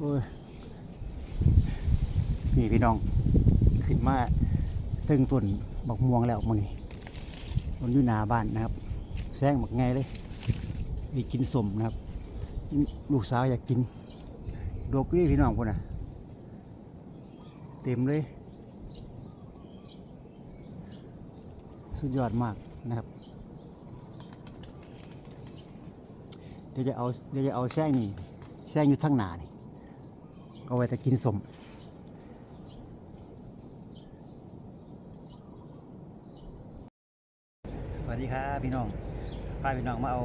โอ้ยนี่พี่น้อง ขึ้นมาเตึงต้นบักม่วงแล้วมันนี่มันอยู่หนาบ้านนะครับแซงบักไงเลยไปกินสมนะครับ ลูกสาวอยากกินดกนี่พี่น้องคนน่ะ เต็มเลย สุดยอดมากนะครับ เดี๋ยวจะเอาเดี๋ยวจะเอาแซงนี่แซงอยู่ทั้งหนานี่ เอาไว้จะกินสมสวัสดีครับพี่น้องพาพี่น้องมาเอา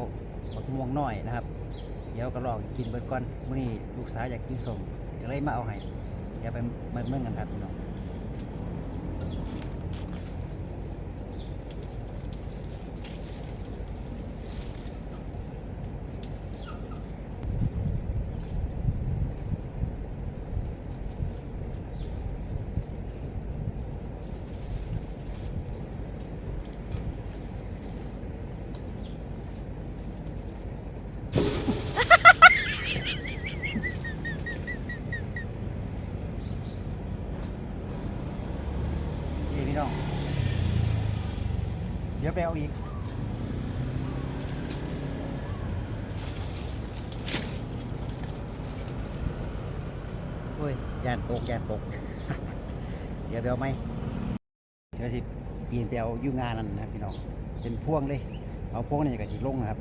บักม่วงน้อยนะครับ เดี๋ยวก็ลองกินเบิดก่อนมื้อนี้ลูกสาวอยากกินสมก็เลยมาเอาให้เดี๋ยวไปมาเมืองกันครับพี่น้อง น้อง เดี๋ยวไปเอาอีก โอ้ยยานตกยานตก เดี๋ยวเดี๋ยวไหมเดี๋ยวสิปีนไปเอาอยู่งานนั่นนะพี่น้อง เป็นพ่วงเลย เอาพ่วงนี่ก็สิลงนะครับ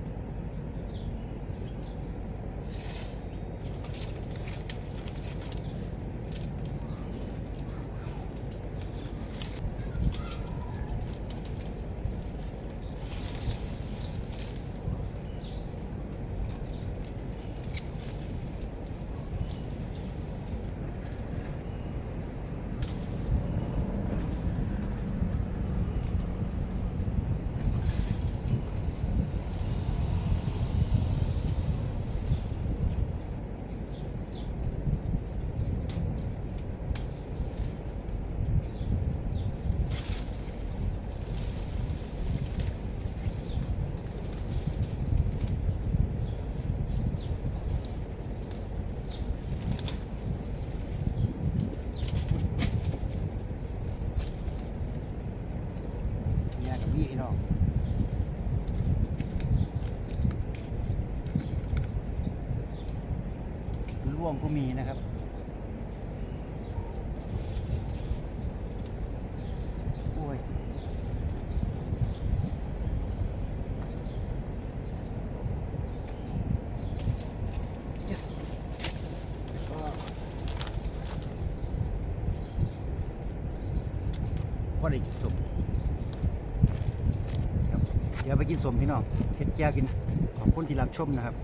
เนี่ยกับพี่น้องร่วงก็มีนะครับโอ้ย yes ก็ได้กินสมครับเดี๋ยวไปกินสมพี่น้องเฮ็ดแก้กินขอบคุณที่รับชมนะครับ